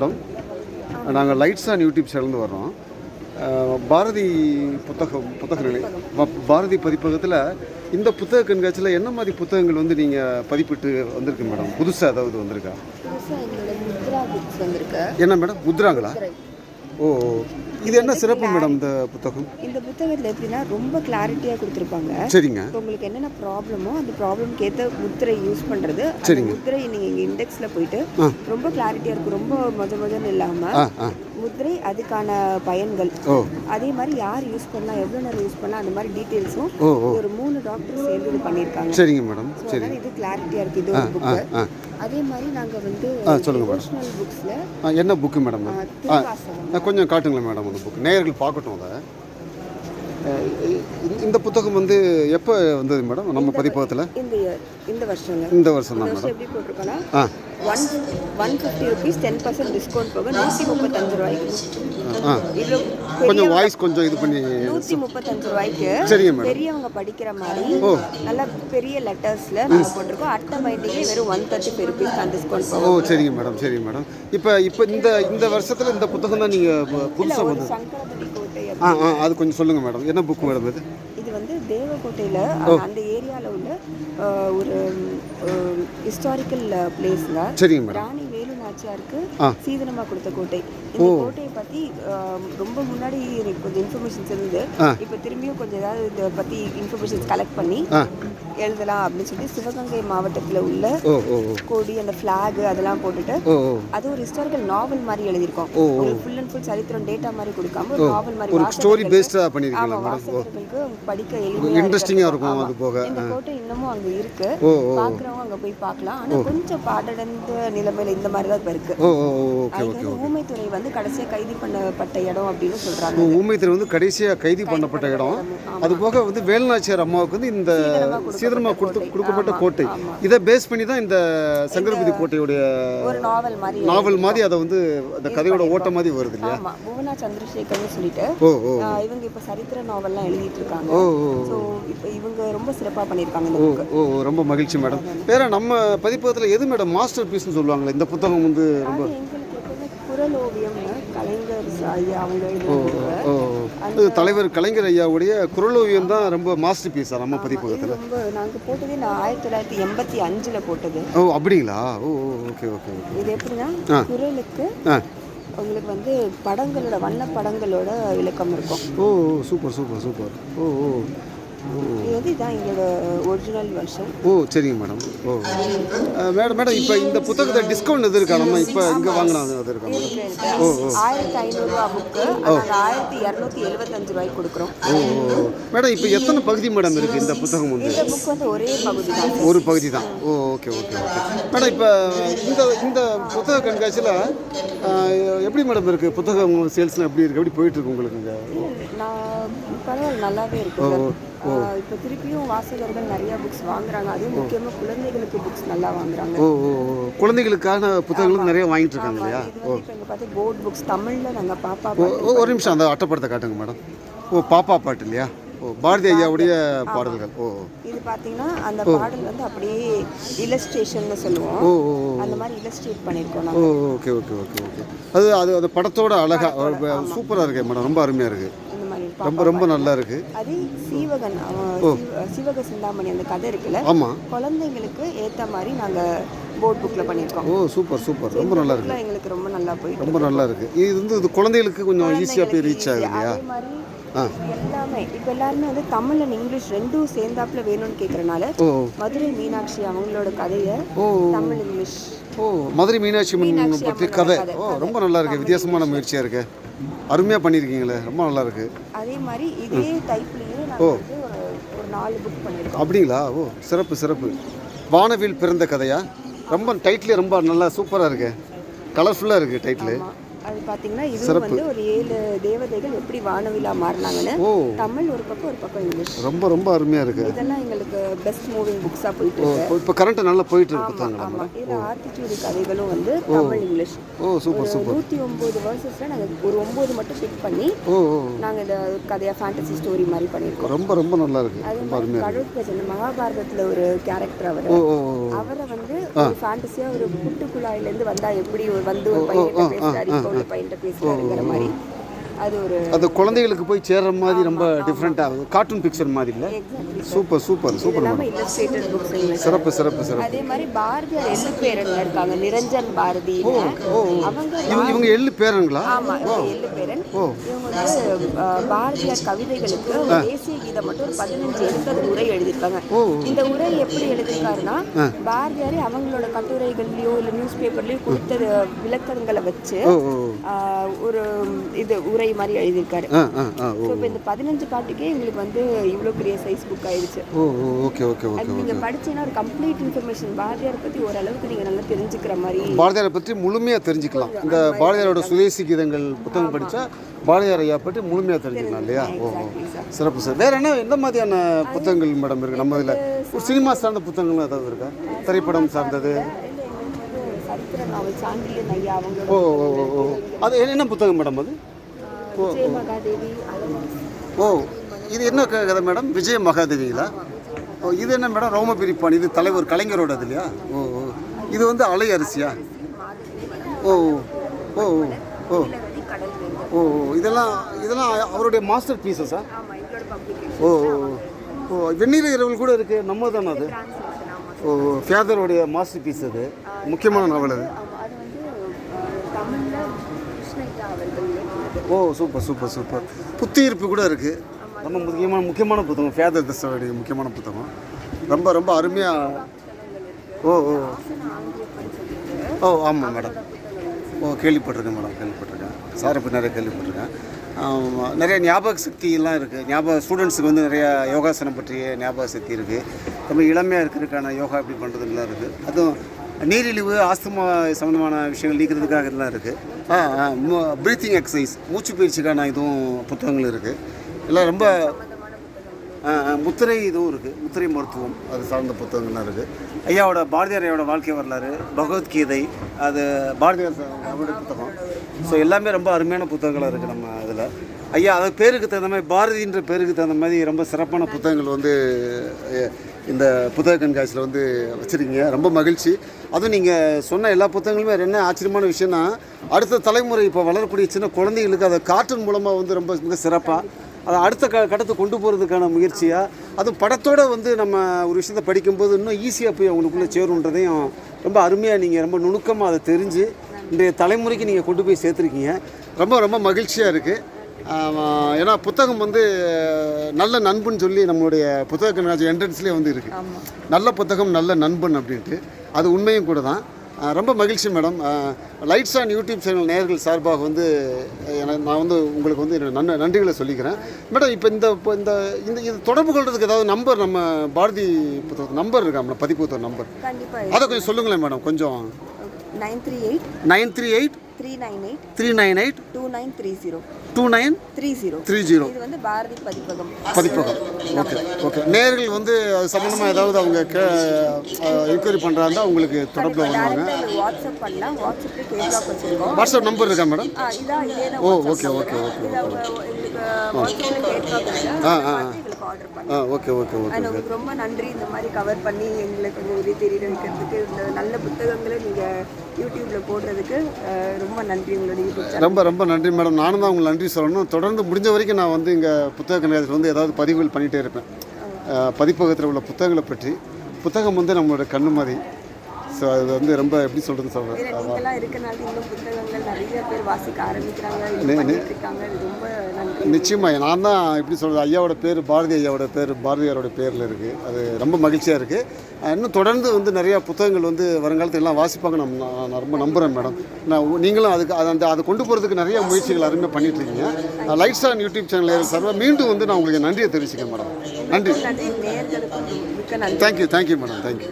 Madam நாங்கள் lights on YouTube சேனல்ந்து வர்றோம். பாரதி புத்தகம் புத்தக நிலை பாரதி பதிப்பகத்தில் இந்த புத்தக கண்காட்சியில் என்ன மாதிரி புத்தகங்கள் வந்து நீங்கள் பதிப்பிட்டு வந்திருக்கு மேடம்? புதுசாக ஏதாவது வந்திருக்கா? என்ன மேடம்? முத்ராங்களா? ஓ. இது என்ன சிறப்பு மேடம் இந்த புத்தகம்? இந்த புத்தகத்தில் எப்படின்னா ரொம்ப கிளாரிட்டியாக கொடுத்துருப்பாங்க. சரிங்க. உங்களுக்கு என்னென்ன ப்ராப்ளமோ அந்த ப்ராப்ளம்க்கு ஏற்ற முத்திரை யூஸ் பண்ணுறது சரிங்க. முத்திரை நீங்கள் இண்டெக்ஸில் போயிட்டு. ரொம்ப கிளாரிட்டியாக இருக்கும். ரொம்ப மொத மொதன்னு இல்லாமல் முத்திரை அதுக்கான பயன்கள். அதே மாதிரி யார் யூஸ் பண்ணலாம் எவ்வளோ நேரம் யூஸ் பண்ணலாம் அந்த மாதிரி டீட்டெயில்ஸும் ஒரு மூணு டாக்டர் சேர்ந்து இது பண்ணியிருக்காங்க. சரிங்க மேடம். சரி. இது கிளாரிட்டியாக இருக்குது இது ஒரு புக்கு அதே மாதிரி நாங்கள் வந்து சொல்லுங்க மேடம். புக்ஸில் என்ன புக்கு மேடம் கொஞ்சம் காட்டுங்களேன் மேடம் அந்த புக்கு நேயர்கள் பார்க்கட்டும் அதை. இந்த புத்தகம் வந்து எப்போ வந்தது மேடம்? நம்ம பதிப்பகத்தில்? இந்த இந்த வருஷங்க. இந்த வருஷம் தான் மேடம் வருஷம் எப்படி போட்டிருக்கோன்னா one one fifty rupees ten percent discount போக நூற்றி முப்பத்தஞ்சு ரூபாய்க்கு. ஆ. கொஞ்சம் வாய்ஸ் கொஞ்சம் இது பண்ணி நூற்றி முப்பத்தஞ்சு ரூபாய்க்கு சரிங்க மேடம். பெரியவங்க படிக்கிற மாதிரி ஓ. நல்ல பெரிய லெட்டர்ஸில் நாங்கள் போட்டிருக்கோம். அட்டை பைண்டிங்கே வெறும் ஒன் தேர்ட்டி ஃபைவ் ருபீஸ் தான் டிஸ்கவுண்ட் ஓ போகும் சரிங்க மேடம் சரிங்க மேடம். இப்போ இப்போ இந்த இந்த வருஷத்தில் இந்த புத்தகம் தான் நீங்கள் புதுசாக வந்து ஆ ஆ அது கொஞ்சம் சொல்லுங்கள் மேடம். என்ன புக் மேடம் இது? இது வந்து தேவக்கோட்டையில் அந்த ஏரியாவில் உள்ள ஒரு ஹிஸ்டாரிக்கல் பிளேஸ்ங்க சரிங்க மேடம். ராணி வேலு நாச்சியாருக்கு ஆ. சீதனமா கொடுத்த கோட்டை. இந்த கோட்டையை பத்தி ரொம்ப முன்னாடி எனக்கு கொஞ்சம் இன்ஃபர்மேஷன்ஸ் இருந்தது. ஆ. இப்போ திரும்பியும் கொஞ்சம் ஏதாவது இதை பத்தி இன்ஃபர்மேஷன்ஸ் கலெக்ட் பண்ணி எழுதலாம் அப்படின்னு சொல்லி சிவகங்கை மாவட்டத்தில் உள்ள கொடி அந்த ஃப்ளாக் அதெல்லாம் போட்டுட்டு அது ஒரு ஹிஸ்டாரிக்கல் நாவல் மாதிரி எழுதியிருக்கோம். ஃபுல் அண்ட் ஃபுல் சரித்திரம் டேட்டா மாதிரி கொடுக்காம ஒரு நாவல் மாதிரி ஸ்டோரி மேடம் ஓ. வாசகர்களுக்கு படிக்க எளிமையா இன்ட்ரெஸ்டிங்காக இருக்கும். அது போக. இந்த கோட்டை இன்னமும் அங்க இருக்கு. பாக்குறவங்க அங்க போய் பார்க்கலாம். ஆனா கொஞ்சம் பாடடைந்த நிலைமையில இந்த மாதிரி தான் இப்ப இருக்கு. ஊமைத்துறை வந்து கடைசியா கைது பண்ணப்பட்ட இடம் அப்படின்னு சொல்றாங்க. ஓ ஊமைத்திரை வந்து கடைசியாக கைது பண்ணப்பட்ட இடம். அது போக வந்து வேலுநாச்சியார் அம்மாவுக்கு வந்து இந்த சீதனமாக கொடுத்து கொடுக்கப்பட்ட கோட்டை. இதை பேஸ் பண்ணி தான் இந்த சங்கரபதி கோட்டையுடைய ஒரு நாவல் மாதிரி நாவல் மாதிரி அதை வந்து அந்த கதையோட ஓட்ட மாதிரி வருது இல்லையா? புவனா சந்திரசேகர்னு சொல்லிட்டு இவங்க இப்ப சரித்திர நாவல்லாம் எழுதிட்டு இருக்காங்க. ஓ ஸோ இப்போ இவங்க ரொம்ப சிறப்பா பண்ணியிருக்காங்க ஓ ஓ, ரொம்ப மகிழ்ச்சி மேடம். வேற நம்ம பதிப்பகத்தில் எது மேடம்? மாஸ்டர் பீஸ்னு சொல்லுவாங்களே இந்த புத்தகம் வந்து ரொம்ப குரல் ஓவியம்னு கலைஞர் ஐயா அவங்க தலைவர் கலைஞர் ஐயாவுடைய குரலோவியம் தான் ரொம்ப மாஸ்டர் பீஸா நம்ம பதிப்பகத்தில்? ரொம்ப நாங்க போட்டதே நான் ஆயிரத்தி தொள்ளாயிரத்தி எண்பத்தி அஞ்சுல போட்டது. ஓ அப்படிங்களா? ஓ ஓகே ஓகே ஓகே இது எப்படின்னா. குரலுக்கு உங்களுக்கு வந்து படங்களோட வண்ண படங்களோட விளக்கம் இருக்கும். ஓ சூப்பர் சூப்பர் சூப்பர். ஓ ஓ. இது வந்து இதான் எங்களோட ஒரிஜினல் ஓ சரிங்க மேடம். ஓ. மேடம் மேடம் இப்போ இந்த புத்தகத்தை டிஸ்கவுண்ட் எது இருக்கா? நம்ம இப்போ இங்கே வாங்கினா அது இருக்கா? ஓ ஓ. ஆயிரத்தி ஐநூறுரூவா புக்கு நாங்கள் ஆயிரத்தி இரநூத்தி எழுபத்தஞ்சு ரூபாய்க்கு கொடுக்குறோம். ஓ ஓ மேடம் இப்போ எத்தனை பகுதி மேடம் இருக்குது இந்த புத்தகம் வந்து? இந்த புக் வந்து ஒரே பகுதி தான் ஒரு பகுதி தான். ஓ ஓகே ஓகே ஓகே. மேடம் இப்போ இந்த இந்த புத்தக கண்காட்சியில் எப்படி மேடம் இருக்குது புத்தகம் சேல்ஸ்லாம் எப்படி இருக்குது எப்படி போயிட்டு இருக்கு உங்களுக்கு இங்கே? நான் பரவாயில்ல நல்லாவே இருக்குங்க இப்போ திருப்பியும் வாசகர்கள் நிறைய புக்ஸ் வாங்குறாங்க. அதுவும் முக்கியமாக குழந்தைகளுக்கு புக்ஸ் நல்லா வாங்குறாங்க. ஓ ஓ ஓ. குழந்தைகளுக்கான புத்தகங்களும் நிறைய வாங்கிட்டு இருக்காங்க இல்லையா? வந்து இப்போ பார்த்து போர்ட் புக்ஸ் தமிழில் நாங்கள் பாப்பா ஓ ஓ, ஒரு நிமிஷம் அந்த அட்டைப்படத்தை காட்டுங்க மேடம் ஓ பாப்பா பாட்டு இல்லையா? ஓ பாரதி ஐயாவுடைய பாடல்கள். ஓ. ஓ. இது பார்த்தீங்கன்னா அந்த பாடல் வந்து அப்படியே இல்லஸ்ட்ரேஷன்னு சொல்லுவோம். ஓ ஓ ஓ. அந்த மாதிரி இல்லஸ்ட்ரேட் பண்ணியிருக்கோம் ஓ ஓகே ஓகே ஓகே ஓகே. அது அது அது படத்தோட அழகா சூப்பராக இருக்கு மேடம் ரொம்ப அருமையாக இருக்குது ரொம்ப ரொம்ப நல்லா இருக்குது அதே சீவகன் சிவக சிந்தாமணி அந்த கதை இருக்குல்ல? ஆமாம் குழந்தைங்களுக்கு ஏற்ற மாதிரி நாங்கள் போர்ட் புக்கில் பண்ணியிருக்கோம். ஓ சூப்பர் சூப்பர். ரொம்ப நல்லா இருக்கு எங்களுக்கு ரொம்ப நல்லா போயிட்டு ரொம்ப நல்லா இருக்கு இது வந்து இது குழந்தைகளுக்கு கொஞ்சம் ஈஸியாக போய் ரீச் ஆகுது இல்லையா. எல்லாமே இப்போ எல்லாருமே வந்து தமிழ் அண்ட் இங்கிலீஷ் ரெண்டும் சேர்ந்தாப்புல வேணும்னு கேட்குறனால மதுரை மீனாட்சி அவங்களோட கதையை தமிழ் இங்கிலீஷ் ஓ மதுரை மீனாட்சி அம்மன் பற்றி கதை. ஓ ரொம்ப நல்லா இருக்கு வித்தியாசமான முயற்சியாக இருக்கு. அருமையாக பண்ணியிருக்கீங்களே. ரொம்ப நல்லா இருக்கு அதே மாதிரி இதே டைப்லேயே நாங்கள் வந்து ஒரு ஒரு நாலு புக் பண்ணியிருக்கோம். அப்படிங்களா? ஓ சிறப்பு சிறப்பு. வானவில் பிறந்த கதையா? ரொம்ப டைட்டிலே ரொம்ப நல்லா சூப்பராக இருக்கு. கலர்ஃபுல்லாக இருக்குது டைட்டிலு அது பார்த்தீங்கன்னா இது வந்து ஒரு ஏழு தேவதைகள் எப்படி வானவிலா மாறினாங்கன்னு தமிழ் ஒரு பக்கம் ஒரு பக்கம் இங்கிலீஷ். ரொம்ப ரொம்ப அருமையாக இருக்குது இதெல்லாம் எங்களுக்கு பெஸ்ட் மூவிங் புக்ஸாக போயிட்டு இருக்கு. இப்போ கரண்ட்டு நல்லா போயிட்டு இருக்கு புத்தகங்கள் ஆமா. இதுல ஆத்திச்சூடி கதைகளும் வந்து தமிழ் இங்கிலீஷ். ஓ சூப்பர் ஒரு நூற்றி ஒம்பது வேர்சஸ்ல நாங்க ஒரு ஒம்பது மட்டும் பிக் பண்ணி ஓ ஓ நாங்க இதை கதையா ஃபேண்டசி ஸ்டோரி மாதிரி பண்ணியிருக்கோம். ரொம்ப ரொம்ப நல்லா இருக்கு. அதே மாதிரி கடவுள் மகாபாரதத்துல ஒரு கேரக்டர் அவர். அவரை வந்து ஒரு ஃபேண்டசியா ஒரு புட்டு குழாயில இருந்து வந்தா எப்படி ஒரு வந்து ஒரு பையன்கிட்ட பேசுறாரு உள்ள பையன்கிட்ட பேசுறாருங்கிற மாதிரி. அது ஒரு அது குழந்தைகளுக்கு போய் சேர்ற மாதிரி ரொம்ப டிஃப்ரெண்ட்டாக கார்ட்டூன் பிக்சர் மாதிரி இல்லை. சூப்பர் சூப்பர் சூப்பர் சிறப்பு சிறப்பு சிறப்பு. அதே மாதிரி பாரதியார் எள்ளு பேரன்ல இருக்காங்க. நிரஞ்சன் பாரதி அவங்க இவங்க எள்ளு பேருங்களா ஆமா இவங்க எள்ளு பேரன். இவங்க வந்து பாரதியார் கவிதைகளுக்கு ஒரு தேசிய கீதம் மட்டும் ஒரு பதினஞ்சு எழுபது உரை எழுதியிருக்காங்க. இந்த உரை எப்படி எழுதியிருக்காருன்னா பாரதியாரே அவங்களோட கட்டுரைகள்லயோ இல்ல நியூஸ் பேப்பர்லயோ கொடுத்த விளக்கங்களை வச்சு ஒரு இது உரை மாதிரி எழுதியிருக்காரு. ஸோ இப்போ இந்த பதினஞ்சு பாட்டுக்கே எங்களுக்கு வந்து இவ்வளோ பெரிய சைஸ் புக் ஆயிடுச்சு ஓகே ஓகே ஓகே அது நீங்க படிச்சீங்கன்னா ஒரு கம்ப்ளீட் இன்ஃபர்மேஷன் பாரதியார் பத்தி ஓரளவுக்கு நீங்க நல்லா தெரிஞ்சுக்கிற மாதிரி பாரதியாரை பற்றி முழுமையாக தெரிஞ்சுக்கலாம். இந்த பாரதியாரோட சுதேசி கீதங்கள் புத்தகம் படித்தா பாரதியார் ஐயா பற்றி முழுமையாக தெரிஞ்சுக்கலாம் இல்லையா? ஓ சிறப்பு சார். வேற என்ன எந்த மாதிரியான புத்தகங்கள் மேடம் இருக்குது நம்ம இதில் ஒரு சினிமா சார்ந்த புத்தகங்கள் ஏதாவது இருக்கா? திரைப்படம் சார்ந்தது. ஓ ஓ ஓ. அது என்ன- புத்தகம் மேடம் அது? விஜய மகாதேவி அலமாஸ் ஓ இது என்ன கதை மேடம்? விஜய மகாதேவிங்களா ஓ இது என்ன மேடம்? ரோம பிரிப்பான் இது தலைவர் கலைஞரோட இல்லையா? ஓ ஓ. இது வந்து அலை அரிசியா? ஓ ஓ. ஓ ஓ. ஓ. ஓ இதெல்லாம் இதெல்லாம் அவருடைய மாஸ்டர் பீஸஸா ஓ ஓ ஓ. வெந்நீர் இரவல் கூட இருக்குது நம்ம தானே அது ஓ ஓ. ஃபியாதருடைய மாஸ்டர் பீஸ் அது. முக்கியமான நாவல் அது. ஓ சூப்பர் சூப்பர் சூப்பர். புத்தியிருப்பு கூட இருக்குது ரொம்ப முக்கியமான முக்கியமான புத்தகம். ஃபேதர் தசோடைய முக்கியமான புத்தகம். ரொம்ப ரொம்ப அருமையாக ஓ ஓ. ஓ ஆமாம் மேடம். ஓ கேள்விப்பட்டிருக்கேன் மேடம். கேள்விப்பட்டிருக்கேன். சார் இப்போ நிறைய கேள்விப்பட்டிருக்கேன். நிறைய ஞாபக சக்தியெல்லாம் இருக்குது ஞாபக ஸ்டூடெண்ட்ஸுக்கு வந்து நிறையா யோகாசனம் பற்றிய ஞாபக சக்தி இருக்குது ரொம்ப இளமையாக இருக்கிறதுக்கான யோகா எப்படி பண்ணுறதுலாம் இருக்குது அதுவும் நீரிழிவு ஆஸ்துமா சம்மந்தமான விஷயங்கள் நீக்கிறதுக்காக இதெல்லாம் இருக்குது ஆ ப்ரீத்திங் எக்ஸசைஸ் மூச்சு பயிற்சிக்கான இதுவும் புத்தகங்கள் இருக்குது எல்லாம் ரொம்ப முத்திரை இதுவும் இருக்குது முத்திரை மருத்துவம் அது சார்ந்த புத்தகங்கள்லாம் இருக்குது ஐயாவோட பாரதியார் ஐயாவோட வாழ்க்கை வரலாறு பகவத்கீதை அது பாரதியார் அவருடைய புத்தகம். ஸோ எல்லாமே ரொம்ப அருமையான புத்தகங்களாக இருக்குது நம்ம இதில். ஐயா அது பேருக்கு தகுந்த மாதிரி பாரதின்ற பேருக்கு தகுந்த மாதிரி ரொம்ப சிறப்பான புத்தகங்கள் வந்து இந்த புத்தக கண்காட்சியில் வந்து வச்சுருக்கீங்க. ரொம்ப மகிழ்ச்சி. அதுவும் நீங்கள் சொன்ன எல்லா புத்தகங்களுமே என்ன ஆச்சரியமான விஷயம்னா அடுத்த தலைமுறை இப்போ வளரக்கூடிய சின்ன குழந்தைகளுக்கு அதை கார்ட்டூன் மூலமாக வந்து ரொம்ப மிக சிறப்பாக அதை அடுத்த க கடத்தை கொண்டு போகிறதுக்கான முயற்சியாக அதுவும் படத்தோடு வந்து நம்ம ஒரு விஷயத்தை படிக்கும்போது இன்னும் ஈஸியாக போய் அவங்களுக்குள்ளே சேருன்றதையும் ரொம்ப அருமையாக நீங்கள் ரொம்ப நுணுக்கமாக அதை தெரிஞ்சு இன்றைய தலைமுறைக்கு நீங்கள் கொண்டு போய் சேர்த்துருக்கீங்க. ரொம்ப ரொம்ப மகிழ்ச்சியாக இருக்குது ஏன்னா புத்தகம் வந்து நல்ல நண்பன் சொல்லி நம்மளுடைய புத்தக கண்காட்சி என்ட்ரன்ஸ்லேயே வந்து இருக்குது நல்ல புத்தகம் நல்ல நண்பன் அப்படின்ட்டு. அது உண்மையும் கூட தான். ரொம்ப மகிழ்ச்சி madam. Lights on YouTube channel நேயர்கள் சார்பாக வந்து நான் வந்து உங்களுக்கு வந்து என்னோட நன் நன்றிகளை சொல்லிக்கிறேன். மேடம் இப்போ இந்த இப்போ இந்த இந்த இது தொடர்பு கொள்றதுக்கு ஏதாவது நம்பர் நம்ம பாரதி புத்தகம் நம்பர் இருக்கா நம்ம பதிப்புத்தகம் நம்பர் அதை கொஞ்சம் சொல்லுங்களேன் மேடம் கொஞ்சம். Nine three eight. Nine three eight three nine eight three nine eight two nine three zero two nine three zero three zero இது வந்து பாரதி பதிப்பகம். பதிப்பகம். Okay okay. நேர்கள் வந்து அது சம்மந்தமாக ஏதாவது அவங்க கே என்கொயரி பண்ணுறாருந்தா உங்களுக்கு தொடர்பில் வருவாங்க. வாட்ஸ்அப் பண்ணலாம். வாட்ஸ்அப்ல கேட்லாக் வச்சிருக்கோம். வாட்ஸ்அப் நம்பர் இருக்கா மேடம் ஓ ஓகே ஓகே ஓகே இருக்கு ஆ, ஆ. பார்த்து எங்களுக்கு ஆர்டர் பண்ணி. ஆ ஓகே ஓகே ஓகே அண்ட் உங்களுக்கு ரொம்ப நன்றி இந்த மாதிரி கவர் பண்ணி எங்களுக்கு கொஞ்சம் உதவி தெரிய வைக்கிறதுக்கு. இந்த நல்ல புத்தகங்களை நீங்கள் யூடியூப்ல போடுறதுக்கு ரொம்ப நன்றி உங்களோட யூடியூப் சேனல் ரொம்ப ரொம்ப நன்றி மேடம். நானும் தான் உங்களுக்கு நன்றி சொல்லணும். தொடர்ந்து முடிஞ்ச வரைக்கும் நான் வந்து இங்கே புத்தக கண்காட்சியில் வந்து ஏதாவது பதிவுகள் பண்ணிகிட்டே இருப்பேன். பதிப்பகத்தில் உள்ள புத்தகங்களை பற்றி. புத்தகம் வந்து நம்மளோட கண்ணு மாதிரி ஸோ அது வந்து ரொம்ப எப்படி சொல்கிறதுன்னு சொல்கிறேன் நிச்சயமாக நான் தான் எப்படி சொல்கிறது ஐயாவோட பேர் பாரதி ஐயாவோட பேர் பாரதியாரோட பேரில் இருக்குது அது ரொம்ப மகிழ்ச்சியாக இருக்குது இன்னும் தொடர்ந்து வந்து நிறையா புத்தகங்கள் வந்து வருங்காலத்தில் எல்லாம் வாசிப்பாங்க. நம்ம நான் ரொம்ப நம்புகிறேன் மேடம். நான் நீங்களும் அதுக்கு அதை அந்த அதை கொண்டு போகிறதுக்கு நிறைய முயற்சிகள் அருமையாக பண்ணிட்டு இருக்கீங்க லைட்ஸ் ஆன் யூடியூப் சேனல் சார்பாக மீண்டும் வந்து நான் உங்களுக்கு நன்றியை தெரிவிச்சுக்கேன் மேடம். நன்றி. Thank you thank you madam thank you